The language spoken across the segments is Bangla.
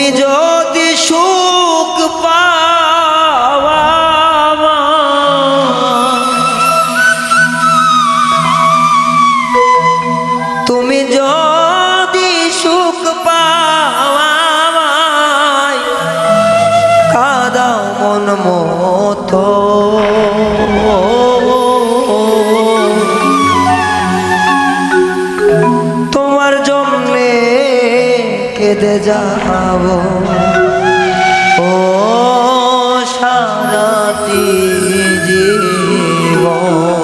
তুমি যদি সুখ পাওয়া তুমি যদি সুখ পাওয়া কাদাও মন মতো কেঁদে যাব ও সারাটি জীবন।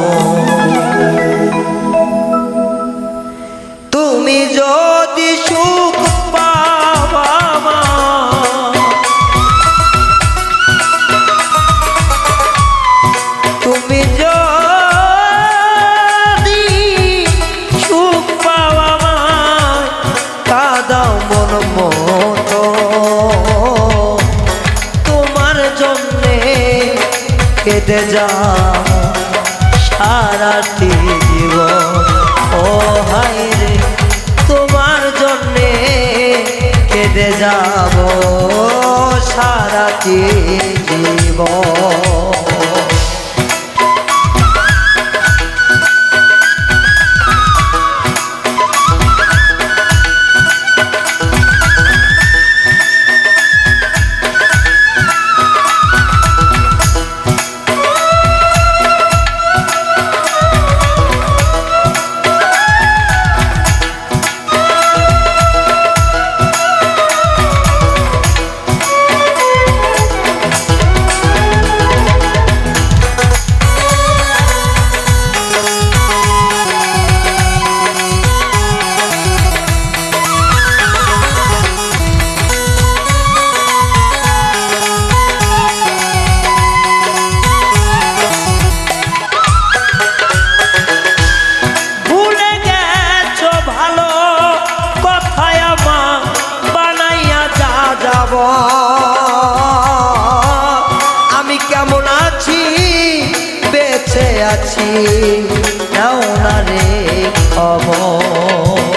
কেটে যাও সারাটি জীবন। ও হাই রে তোমার জন্যে কেঁদে যাব। সারাটি জীবন রে খবর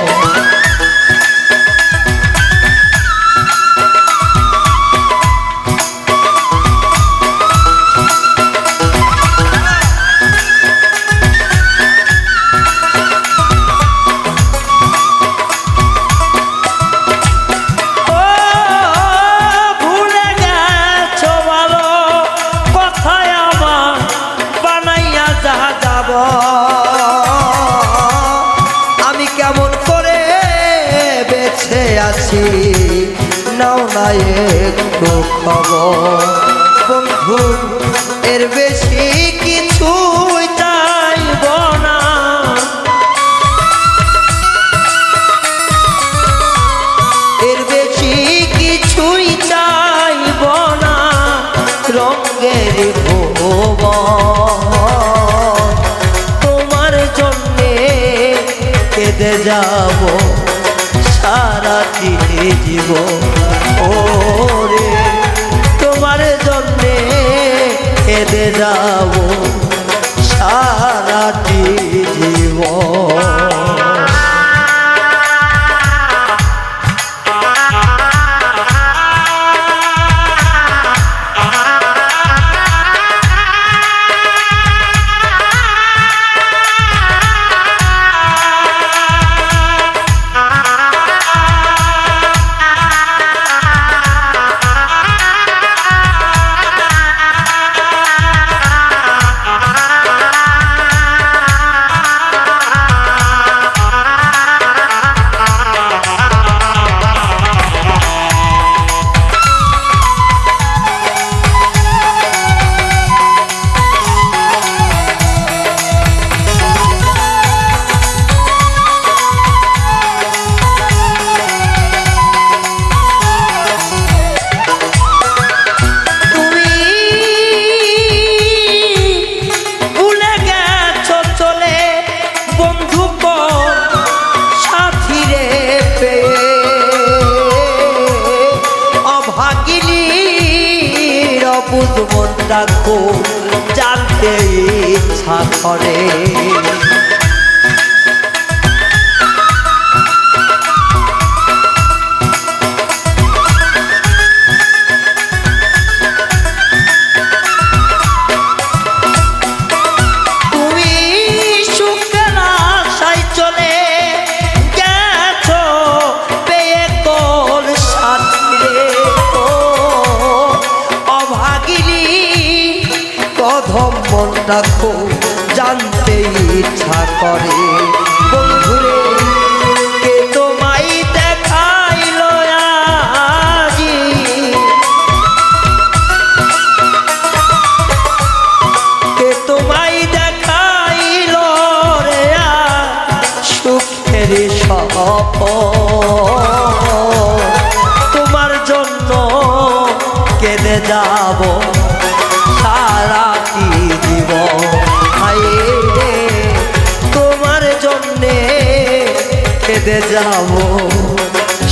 নাও না একটু খবর। বন্ধু, এর বেশি কিছু চাইব না। এর বেশি কিছুই চাইব না। ভুবন, তোমার জন্যে কেঁদে যাব। সারাটি জীব ওরে তোমার জন্যে কেঁদে যাব। রাখো জানতে ইচ্ছা করে। মনটা খুব জানতে ইচ্ছা করে। বন্ধুরে, কে তোমায় দেখাইল আজি? কে তোমায় দেখাইল রে সুখের সপ তোমার জন্য কেঁদে যাব। কেঁদে যাব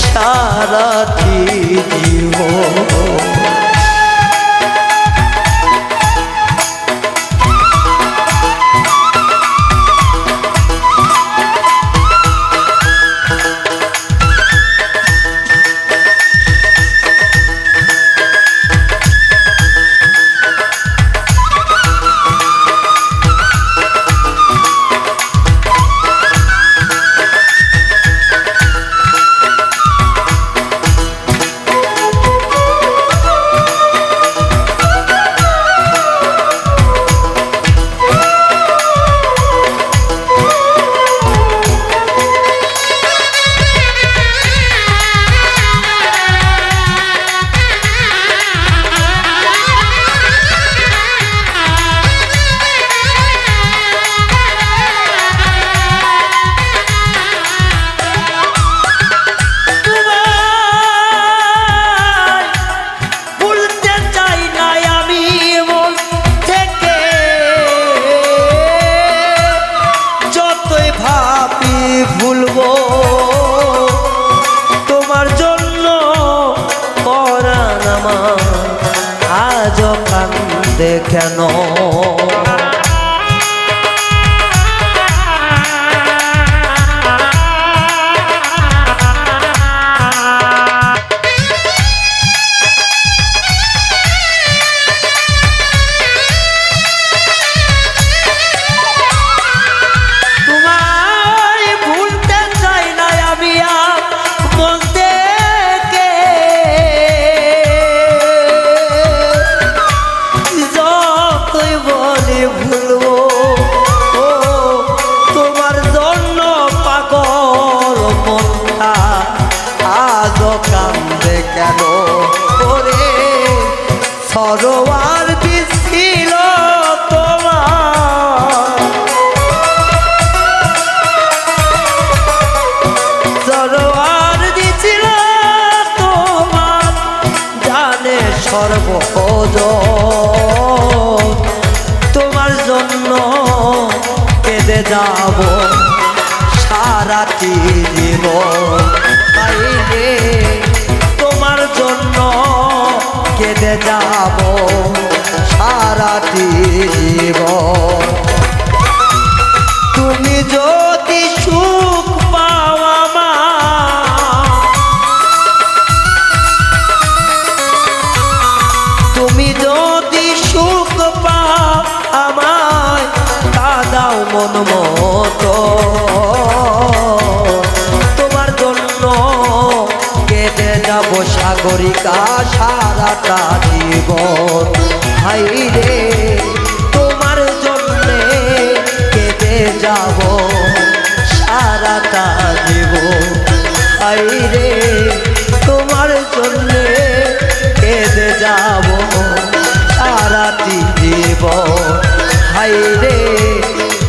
সারাটি দিব কেন তোমার জন্য কেঁদে যাব সারাটি দিব তাইলে তোমার জন্য কেঁদে যাব সারা জীবন। সাগরিকা সারাটা জীবন। হাই রে, তোমার জন্যে কেটে যাব সারাটা জীবন। হাই রে, তোমার জন্যে কেঁদে যাব সারাটি জীবন। হাই রে,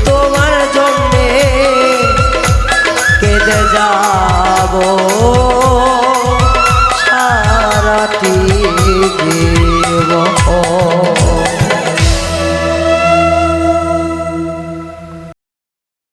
তোমার জন্যে কেঁদে যাব। Oh.